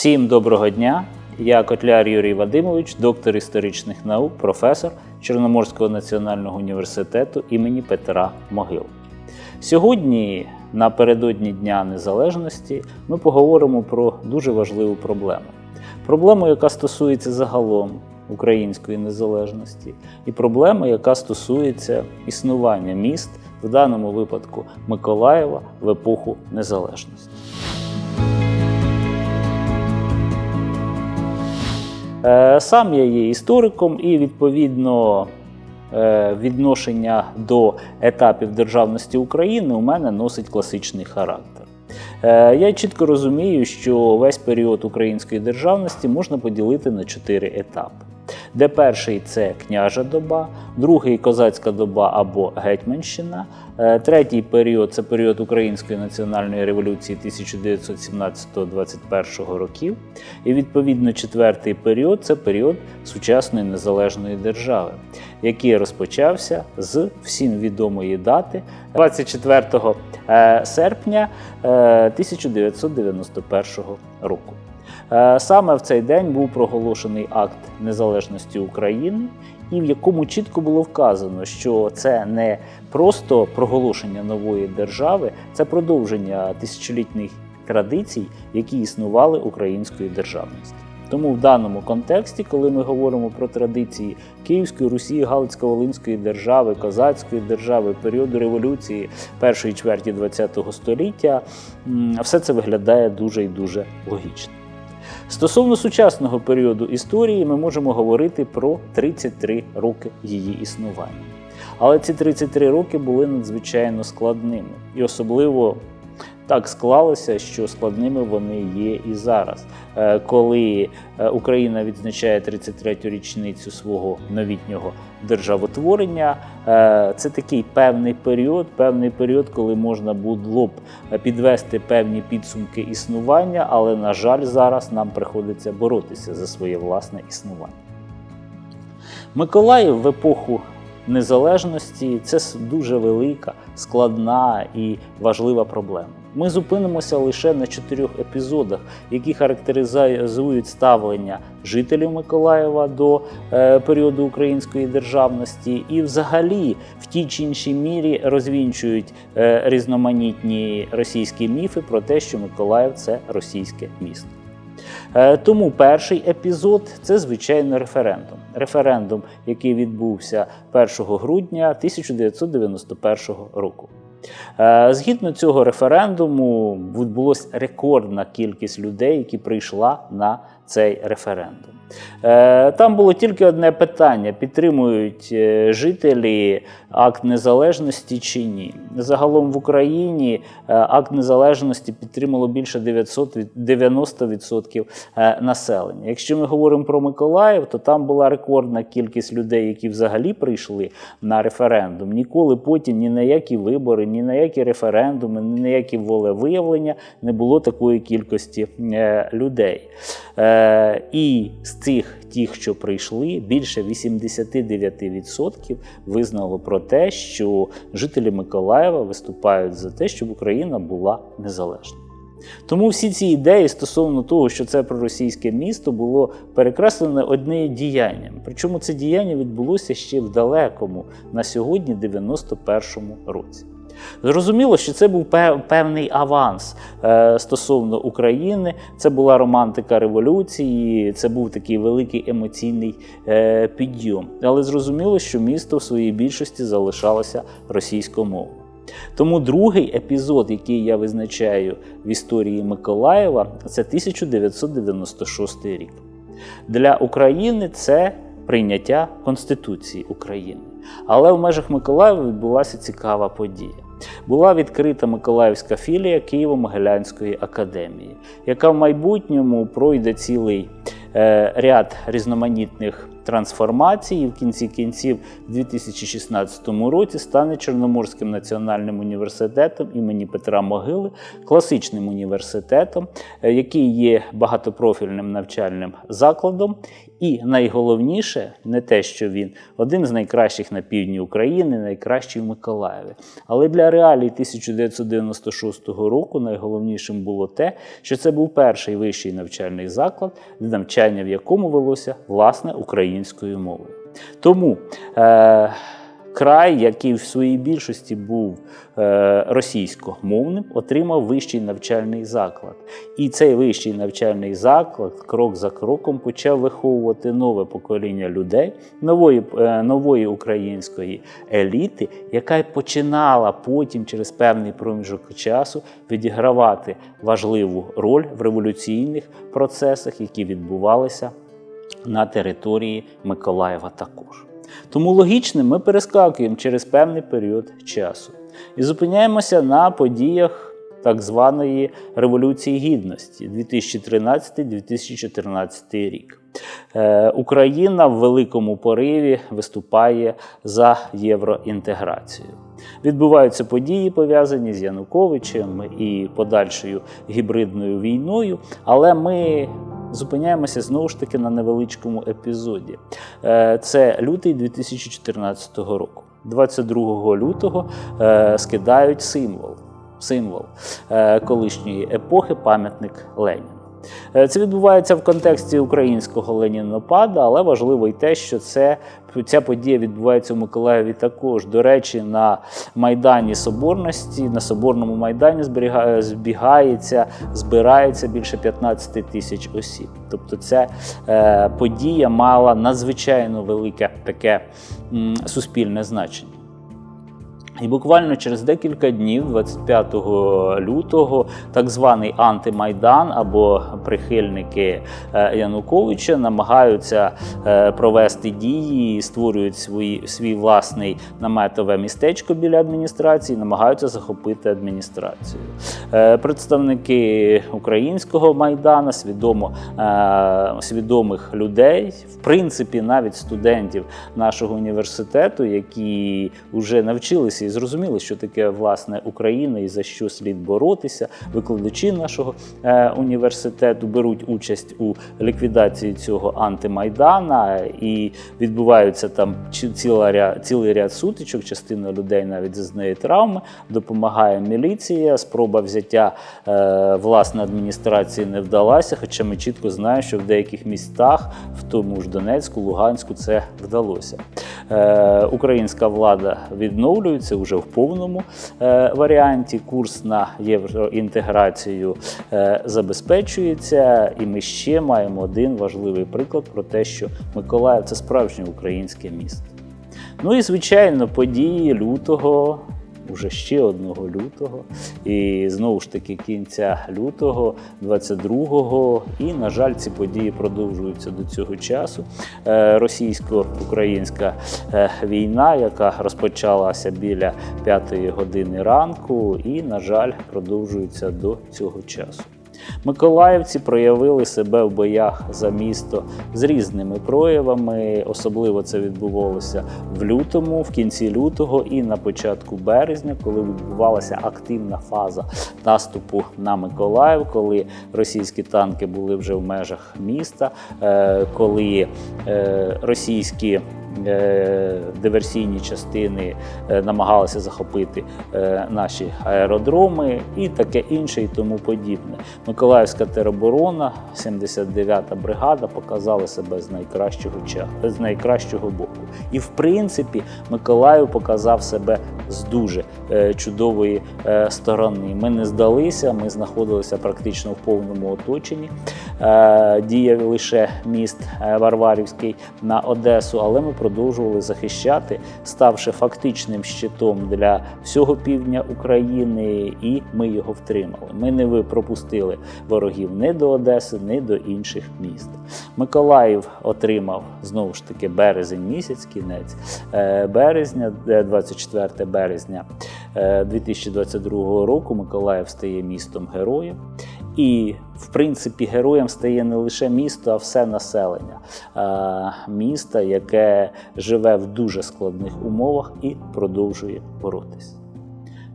Всім доброго дня! Я Котляр Юрій Вадимович, доктор історичних наук, професор Чорноморського національного університету імені Петра Могил. Сьогодні, напередодні Дня Незалежності, ми поговоримо про дуже важливу проблему. Проблему, яка стосується загалом української незалежності, і проблему, яка стосується існування міст, в даному випадку Миколаєва в епоху незалежності. Сам я є істориком і відповідно е, відношення до етапів державності України у мене носить класичний характер. Е, Я чітко розумію, що весь період української державності можна поділити на чотири етапи. Де перший це княжа доба, другий козацька доба або гетьманщина, е, третій період це період Української національної революції 1917-21 років. І відповідно четвертий період це період сучасної незалежної держави, який розпочався з всім відомої дати 24 е, серпня е, 1991 року. Е, Саме в цей день був проголошений акт незалежності України, і в якому чітко було вказано, що це не просто проголошення нової держави, це продовження тисячолітніх традицій, які існували української державності. Тому в даному контексті, коли ми говоримо про традиції Київської Русі, Галицько-Волинської держави, Козацької держави, періоду революції першої чверті ХХ століття, все це виглядає дуже і дуже логічно. Стосовно сучасного періоду історії, ми можемо говорити про 33 роки її існування. Але ці 33 роки були надзвичайно складними, і особливо так склалося, що складними вони є і зараз, Е, коли е, Україна відзначає 33-ю річницю свого новітнього державотворення. е, Це такий певний період, певний період, коли можна було б підвести певні підсумки існування, але на жаль, зараз нам приходиться боротися за своє власне існування. Миколаїв в епоху незалежності це дуже велика, складна і важлива проблема. Ми зупинимося лише на чотирьох епізодах, які характеризують ставлення жителів Миколаєва до е, періоду української державності, і взагалі в тій чи іншій мірі розвінчують е, різноманітні російські міфи про те, що Миколаїв це російське місто. Е, Тому перший епізод це звичайно референдум. Референдум, який відбувся 1 грудня 1991 року. Е, Згідно цього референдуму, відбулася рекордна кількість людей, які прийшла на цей референдум. Е, Там було тільки одне питання: підтримують е, жителі акт незалежності чи ні. Загалом в Україні е, акт незалежності підтримало більше 900, від- 90% е, населення. Якщо ми говоримо про Миколаїв, то там була рекордна кількість людей, які взагалі прийшли на референдум. Ніколи потім ні на які вибори, ні на які референдуми, ні на які волевиявлення не було такої кількості людей. Е, І з цих тих, що прийшли, більше 89% визнало про те, що жителі Миколаєва виступають за те, щоб Україна була незалежна. Тому всі ці ідеї стосовно того, що це проросійське місто, було перекреслене одне діянням. Причому це діяння відбулося ще в далекому на сьогодні 91-му році. Зрозуміло, що це був певний аванс е, стосовно України. Це була романтика революції, це був такий великий емоційний е, підйом. Але зрозуміло, що місто в своїй більшості залишалося російськомовним. Тому другий епізод, який я визначаю в історії Миколаєва, це 1996 рік. Для України це прийняття Конституції України. Але в межах Миколаєва відбулася цікава подія. Була відкрита Миколаївська філія Києво-Могилянської академії, яка в майбутньому пройде цілий е, ряд різноманітних трансформації і в кінці кінців в 2016 році стане Чорноморським національним університетом імені Петра Могили, класичним університетом, е, який є багатопрофільним навчальним закладом. І найголовніше не те, що він один з найкращих на півдні України, найкращий в Миколаєві. Але для реалій 1996 року найголовнішим було те, що це був перший вищий навчальний заклад, навчання в якому велося власне українською мовою. Тому е, край, який в своїй більшості був е, російськомовним, отримав вищий навчальний заклад. І цей вищий навчальний заклад крок за кроком почав виховувати нове покоління людей, нової, е, нової української еліти, яка починала потім через певний проміжок часу відігравати важливу роль в революційних процесах, які відбувалися на території Миколаєва також. Тому логічним ми перескакуємо через певний період часу і зупиняємося на подіях так званої Революції Гідності 2013-2014 рік. Е, Україна в великому пориві виступає за євроінтеграцію. Відбуваються події, пов'язані з Януковичем і подальшою гібридною війною, але ми зупиняємося знову ж таки на невеличкому епізоді. Е, Це лютий 2014 року. 22 лютого е, скидають символ, символ е, колишньої епохи, пам'ятник Леніну. Е, Це відбувається в контексті українського ленінопада, але важливо й те, що це, ця подія відбувається у Миколаєві також. До речі, на Майдані Соборності, на Соборному майдані зберіга- збігається, збирається більше 15 тисяч осіб. Тобто ця е, подія мала надзвичайно велике таке суспільне значення. І буквально через декілька днів, 25 лютого, так званий антимайдан або прихильники е, Януковича намагаються е, провести дії, створюють свої, свій власний наметове містечко біля адміністрації, намагаються захопити адміністрацію. Е, Представники українського майдану, свідомо свідомих людей, в принципі, навіть студентів нашого університету, які вже навчилися і зрозуміли, що таке власне Україна і за що слід боротися. Викладачі нашого е, університету беруть участь у ліквідації цього антимайдана, і відбуваються там ціла ря- цілий ряд сутичок. Частина людей навіть зазнає травми. Допомагає міліція. Спроба взяття е, власне адміністрації не вдалася. Хоча ми чітко знаємо, що в деяких містах, в тому ж Донецьку, Луганську, це вдалося. Е, українська влада відновлюється вже в повному е, варіанті. Курс на євроінтеграцію е, забезпечується, і ми ще маємо один важливий приклад про те, що Миколаїв це справжнє українське місто. Ну і звичайно, події лютого. Уже ще одного лютого, і знову ж таки кінця лютого, 22-го. І, на жаль, ці події продовжуються до цього часу. Е, Російсько-українська е, війна, яка розпочалася біля п'ятої години ранку, і, на жаль, продовжується до цього часу. Миколаївці проявили себе в боях за місто з різними проявами. Особливо це відбувалося в лютому, в кінці лютого і на початку березня, коли відбувалася активна фаза наступу на Миколаїв, коли російські танки були вже в межах міста, е, коли е, російські диверсійні частини е, намагалися захопити е, наші аеродроми і таке інше, і тому подібне. Миколаївська тероборона, 79-та бригада, показала себе з найкращого ча- з найкращого боку. І в принципі, Миколаїв показав себе з дуже е, чудової е, сторони. Ми не здалися, ми знаходилися практично в повному оточенні. Е, діяв лише міст е, Варварівський на Одесу, але ми продовжували захищати, ставши фактичним щитом для всього півдня України, і ми його втримали. Ми не пропустили ворогів ні до Одеси, ні до інших міст. Миколаїв отримав знову ж таки березень місяць, кінець е, березня, е, 24 березня е, 2022 року. Миколаїв стає містом героєм. І, в принципі, героєм стає не лише місто, а все населення міста, яке живе в дуже складних умовах і продовжує боротися.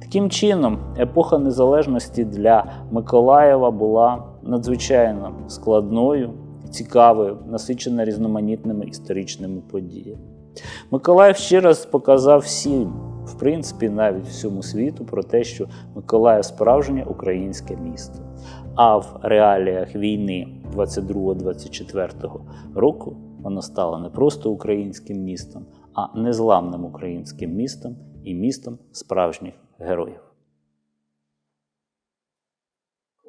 Таким чином, епоха незалежності для Миколаєва була надзвичайно складною, цікавою, насичена різноманітними історичними подіями. Миколаїв ще раз показав всім, в принципі, навіть всьому світу, про те, що Миколаїв справжнє українське місто. А в реаліях війни 22-24 року воно стало не просто українським містом, а незламним українським містом і містом справжніх героїв.